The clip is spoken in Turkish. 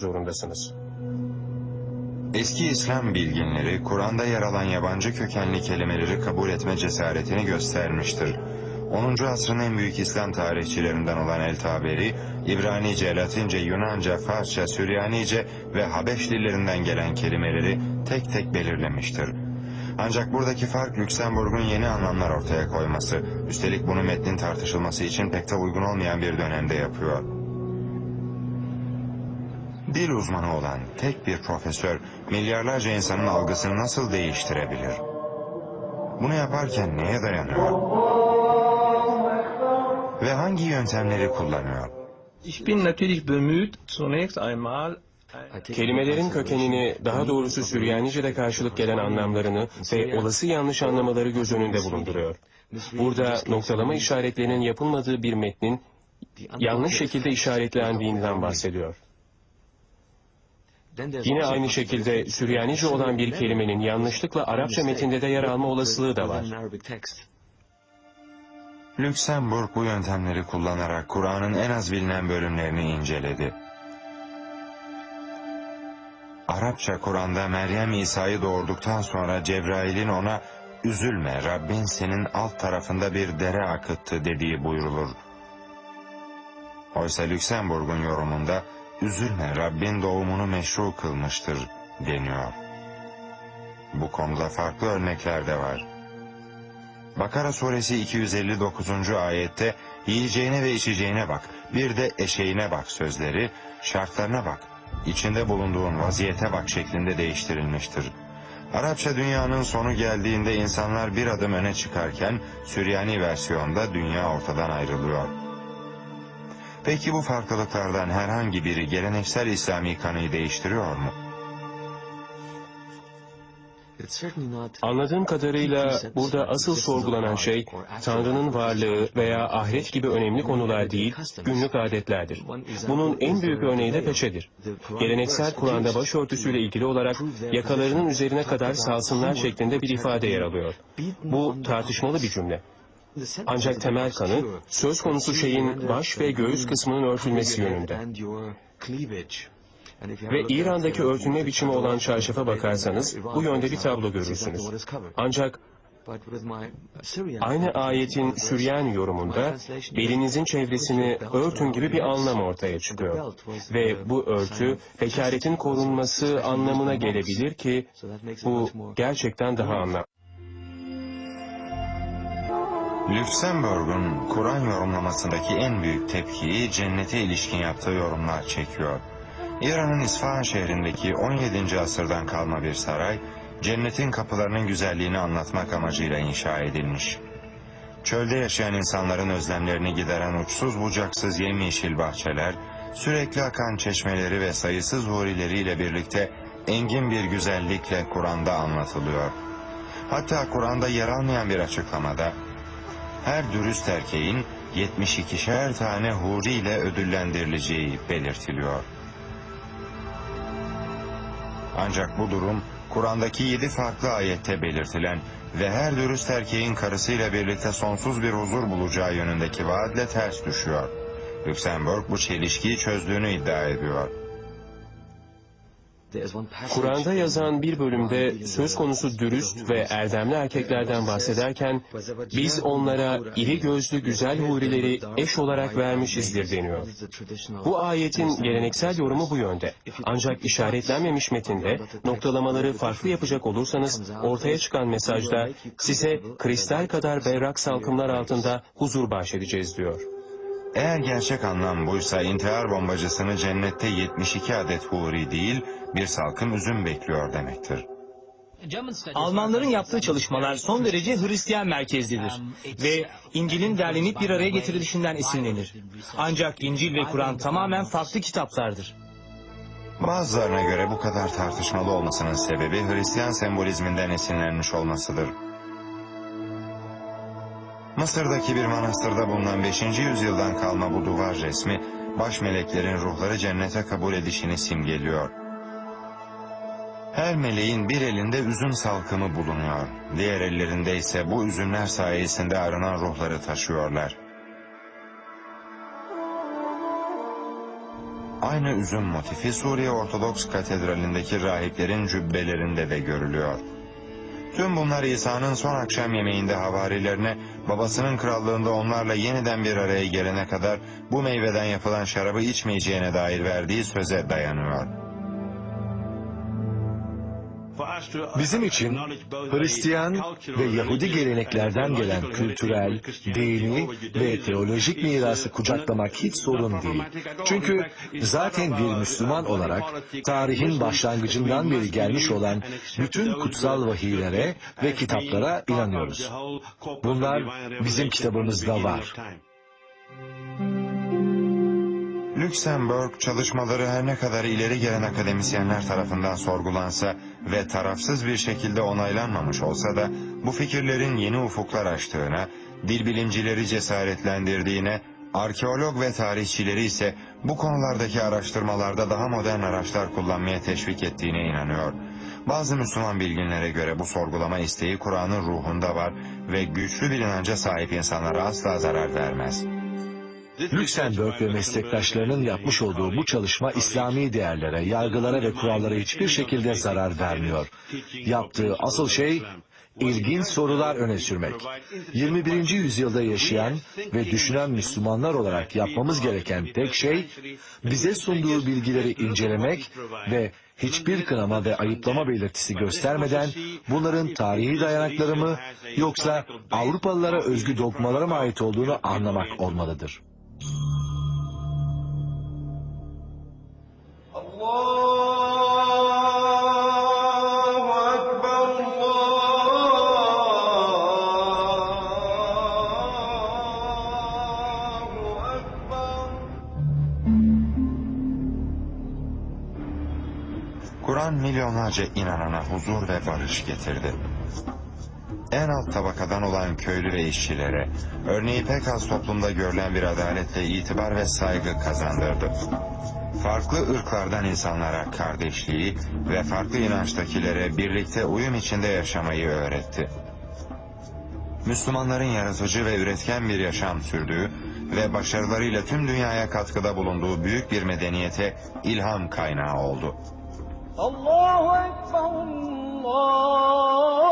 zorundasınız. Eski İslam bilginleri Kur'an'da yer alan yabancı kökenli kelimeleri kabul etme cesaretini göstermiştir. 10. asrın en büyük İslam tarihçilerinden olan El Taberi, İbranice, Latince, Yunanca, Farsça, Süryanice ve Habeş dillerinden gelen kelimeleri tek tek belirlemiştir. Ancak buradaki fark Lüksemburg'un yeni anlamlar ortaya koyması, üstelik bunu metnin tartışılması için pek de uygun olmayan bir dönemde yapıyor. Dil uzmanı olan tek bir profesör milyarlarca insanın algısını nasıl değiştirebilir? Bunu yaparken neye dayanıyor? Ve hangi yöntemleri kullanıyor? Kelimelerin kökenini, daha doğrusu Süryanice'de karşılık gelen anlamlarını ve olası yanlış anlamaları göz önünde bulunduruyor. Burada noktalama işaretlerinin yapılmadığı bir metnin yanlış şekilde işaretlendiğinden bahsediyor. Yine aynı şekilde Süryanice olan bir kelimenin yanlışlıkla Arapça metinde de yer alma olasılığı da var. Lüksemburg bu yöntemleri kullanarak Kur'an'ın en az bilinen bölümlerini inceledi. Arapça Kur'an'da Meryem İsa'yı doğurduktan sonra Cebrail'in ona üzülme Rabbin senin alt tarafında bir dere akıttı dediği buyrulur. Oysa Lüksemburg'un yorumunda üzülme Rabbin doğumunu meşru kılmıştır deniyor. Bu konuda farklı örnekler de var. Bakara suresi 259. ayette yiyeceğine ve içeceğine bak, bir de eşeğine bak sözleri, şartlarına bak, içinde bulunduğun vaziyete bak şeklinde değiştirilmiştir. Arapça dünyanın sonu geldiğinde insanlar bir adım öne çıkarken Süryani versiyonda dünya ortadan ayrılıyor. Peki bu farklılıklardan herhangi biri geleneksel İslami kanıyı değiştiriyor mu? Anladığım kadarıyla burada asıl sorgulanan şey Tanrı'nın varlığı veya ahiret gibi önemli konular değil, günlük adetlerdir. Bunun en büyük örneği de peçedir. Geleneksel Kur'an'da başörtüsüyle ilgili olarak yakalarının üzerine kadar salsınlar şeklinde bir ifade yer alıyor. Bu tartışmalı bir cümle. Ancak temel kanı söz konusu şeyin baş ve göğüs kısmının örtülmesi yönünde. Ve İran'daki örtünme biçimi olan çarşafa bakarsanız bu yönde bir tablo görürsünüz. Ancak aynı ayetin Süryan yorumunda belinizin çevresini örtün gibi bir anlam ortaya çıkıyor. Ve bu örtü bekaretin korunması anlamına gelebilir ki bu gerçekten daha anlamlı. Lüksemburg'un Kur'an yorumlamasındaki en büyük tepkiyi cennete ilişkin yaptığı yorumlar çekiyor. İran'ın İsfahan şehrindeki 17. asırdan kalma bir saray, cennetin kapılarının güzelliğini anlatmak amacıyla inşa edilmiş. Çölde yaşayan insanların özlemlerini gideren uçsuz bucaksız yemyeşil bahçeler, sürekli akan çeşmeleri ve sayısız hurileriyle birlikte engin bir güzellikle Kur'an'da anlatılıyor. Hatta Kur'an'da yer almayan bir açıklamada, her dürüst erkeğin 72'şer tane huri ile ödüllendirileceği belirtiliyor. Ancak bu durum Kur'an'daki yedi farklı ayette belirtilen ve her dürüst erkeğin karısıyla birlikte sonsuz bir huzur bulacağı yönündeki vaatle ters düşüyor. Lüksemburg bu çelişkiyi çözdüğünü iddia ediyor. Kur'an'da yazan bir bölümde söz konusu dürüst ve erdemli erkeklerden bahsederken biz onlara iri gözlü güzel hurileri eş olarak vermişizdir deniyor. Bu ayetin geleneksel yorumu bu yönde. Ancak işaretlenmemiş metinde noktalamaları farklı yapacak olursanız ortaya çıkan mesajda size kristal kadar berrak salkımlar altında huzur bahşedeceğiz diyor. Eğer gerçek anlam buysa intihar bombacısını cennette 72 adet huri değil bir salkım üzüm bekliyor demektir. Almanların yaptığı çalışmalar son derece Hristiyan merkezlidir ve İncil'in derlenip bir araya getirilişinden esinlenir. Ancak İncil ve Kur'an tamamen farklı kitaplardır. Bazılarına göre bu kadar tartışmalı olmasının sebebi Hristiyan sembolizminden esinlenmiş olmasıdır. Mısır'daki bir manastırda bulunan 5. yüzyıldan kalma bu duvar resmi, baş meleklerin ruhları cennete kabul edişini simgeliyor. Her meleğin bir elinde üzüm salkımı bulunuyor. Diğer ellerinde ise bu üzümler sayesinde arınan ruhları taşıyorlar. Aynı üzüm motifi Suriye Ortodoks Katedrali'ndeki rahiplerin cübbelerinde de görülüyor. Tüm bunlar İsa'nın son akşam yemeğinde havarilerine babasının krallığında onlarla yeniden bir araya gelene kadar bu meyveden yapılan şarabı içmeyeceğine dair verdiği söze dayanıyor. Bizim için Hristiyan ve Yahudi geleneklerden gelen kültürel, dini ve teolojik mirası kucaklamak hiç sorun değil. Çünkü zaten bir Müslüman olarak tarihin başlangıcından beri gelmiş olan bütün kutsal vahiylere ve kitaplara inanıyoruz. Bunlar bizim kitabımızda var. Lüksemburg çalışmaları her ne kadar ileri gelen akademisyenler tarafından sorgulansa ve tarafsız bir şekilde onaylanmamış olsa da bu fikirlerin yeni ufuklar açtığına, dil bilimcileri cesaretlendirdiğine, arkeolog ve tarihçileri ise bu konulardaki araştırmalarda daha modern araçlar kullanmaya teşvik ettiğine inanıyor. Bazı Müslüman bilginlere göre bu sorgulama isteği Kur'an'ın ruhunda var ve güçlü bir inanca sahip insanlara asla zarar vermez. Lüksemburg ve meslektaşlarının yapmış olduğu bu çalışma İslami değerlere, yargılara ve kurallara hiçbir şekilde zarar vermiyor. Yaptığı asıl şey ilginç sorular öne sürmek. 21. yüzyılda yaşayan ve düşünen Müslümanlar olarak yapmamız gereken tek şey bize sunduğu bilgileri incelemek ve hiçbir kınama ve ayıplama belirtisi göstermeden bunların tarihi dayanakları mı yoksa Avrupalılara özgü dogmalara mı ait olduğunu anlamak olmalıdır. Kur'an milyonlarca inanana huzur ve barış getirdi. En alt tabakadan olan köylü ve işçilere, örneği pek az toplumda görülen bir adaletle itibar ve saygı kazandırdı. Farklı ırklardan insanlara kardeşliği ve farklı inançtakilere birlikte uyum içinde yaşamayı öğretti. Müslümanların yaratıcı ve üretken bir yaşam sürdüğü ve başarılarıyla tüm dünyaya katkıda bulunduğu büyük bir medeniyete ilham kaynağı oldu. الله أكبر الله